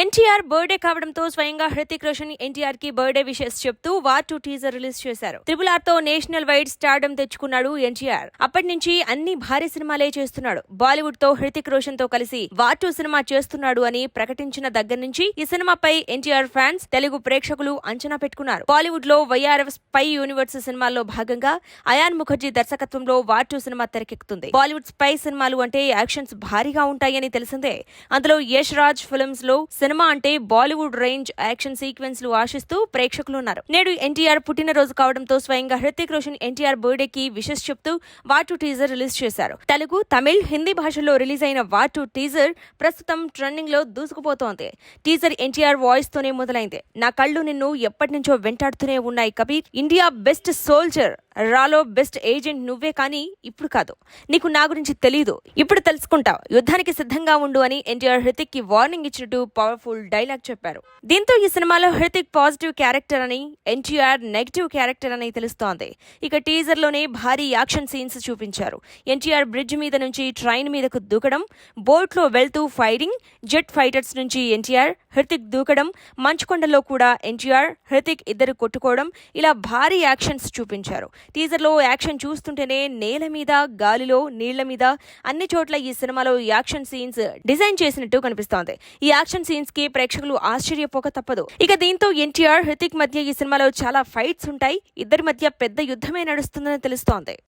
NTR birthday కావడంతో స్వయంగా హృతిక్ రోషన్ ఎన్టీఆర్కి బర్త్డే విషెస్ చెప్తూ వార్ టూ టీజర్ రిలీజ్ చేశారు. త్రిబుల్ ఆర్తో నేషనల్ వైడ్ స్టార్డమ్ తెచ్చుకున్నాడు ఎన్టీఆర్. అప్పటి నుంచి అన్ని భారీ సినిమాలే చేస్తున్నాడు. బాలీవుడ్తో హృతిక్ రోషన్తో కలిసి వార్ టూ సినిమా చేస్తున్నాడు అని ప్రకటించిన దగ్గర నుంచి ఈ సినిమాపై ఎన్టీఆర్ ఫ్యాన్స్ తెలుగు ప్రేక్షకులు అంచనా పెట్టుకున్నారు. బాలీవుడ్లో వైఆర్ఎఫ్ స్పై యూనివర్స్ సినిమాల్లో భాగంగా అయాన్ ముఖర్జీ దర్శకత్వంలో వార్ టూ సినిమా తెరకెక్కుతుంది. బాలీవుడ్ స్పై సినిమాలు అంటే యాక్షన్స్ భారీగా ఉంటాయని తెలిసిందే. అందులో యష్ రాజ్ ఫిల్మ్స్లో సినిమా అంటే బాలీవుడ్ రేంజ్ యాక్షన్ సీక్వెన్స్లు ఆశిస్తూ ప్రేక్షకులు ఉన్నారు నేడు ఎన్టీఆర్ పుట్టినరోజు కావడంతో స్వయంగా హృతిక్ రోషన్ ఎన్టీఆర్ బర్త్డే కి విషెస్ చెప్తూ వార్ టీజర్ రిలీజ్ చేశారు. తెలుగు తమిళ్ హిందీ భాషల్లో రిలీజ్ అయిన వార్ టీజర్ ప్రస్తుతం ట్రెండింగ్లో దూసుకుపోతోంది. టీజర్ ఎన్టీఆర్ వాయిస్ తోనే మొదలైంది. నా కళ్ళు నిన్ను ఎప్పటి నుంచో వెంటాడుతూనే ఉన్నాయి కబీర్. ఇండియా బెస్ట్ సోల్జర్ రాలో బెస్ట్ ఏజెంట్ నువ్వే కానీ ఇప్పుడు కాదు. నీకు నా గురించి తెలియదు ఇప్పుడు తెలుసుకుంటావు. యుద్ధానికి సిద్ధంగా ఉండు అని ఎన్టీఆర్ హృతిక్కి వార్నింగ్ ఇచ్చినట్టు పవర్ఫుల్ డైలాగ్ చెప్పారు. దీంతో ఈ సినిమాలో హృతిక్ పాజిటివ్ క్యారెక్టర్ అని ఎన్టీఆర్ నెగిటివ్ క్యారెక్టర్ అని తెలుస్తోంది. ఇక టీజర్లోనే భారీ యాక్షన్ సీన్స్ చూపించారు. ఎన్టీఆర్ బ్రిడ్జ్ మీద నుంచి ట్రైన్ మీదకు దూకడం బోట్లో వెళ్తూ ఫైరింగ్ జెట్ ఫైటర్స్ నుంచి ఎన్టీఆర్ హృతిక్ దూకడం మంచుకొండలో కూడా ఎన్టీఆర్ హృతిక్ ఇద్దరు కొట్టుకోవడం ఇలా భారీ యాక్షన్స్ చూపించారు. టీజర్లో యాక్షన్ చూస్తుంటేనే నేల మీద గాలిలో నీళ్ళ మీద అన్ని చోట్ల ఈ సినిమాలో యాక్షన్ సీన్స్ డిజైన్ చేసినట్టు కనిపిస్తోంది. ఈ యాక్షన్ సీన్స్కి ప్రేక్షకులు ఆశ్చర్యపోక తప్పదు. ఇక దీంతో ఎన్టీఆర్ హృతిక్ మధ్య ఈ సినిమాలో చాలా ఫైట్స్ ఉంటాయి. ఇద్దరి మధ్య పెద్ద యుద్ధమే నడుస్తుందని తెలుస్తోంది.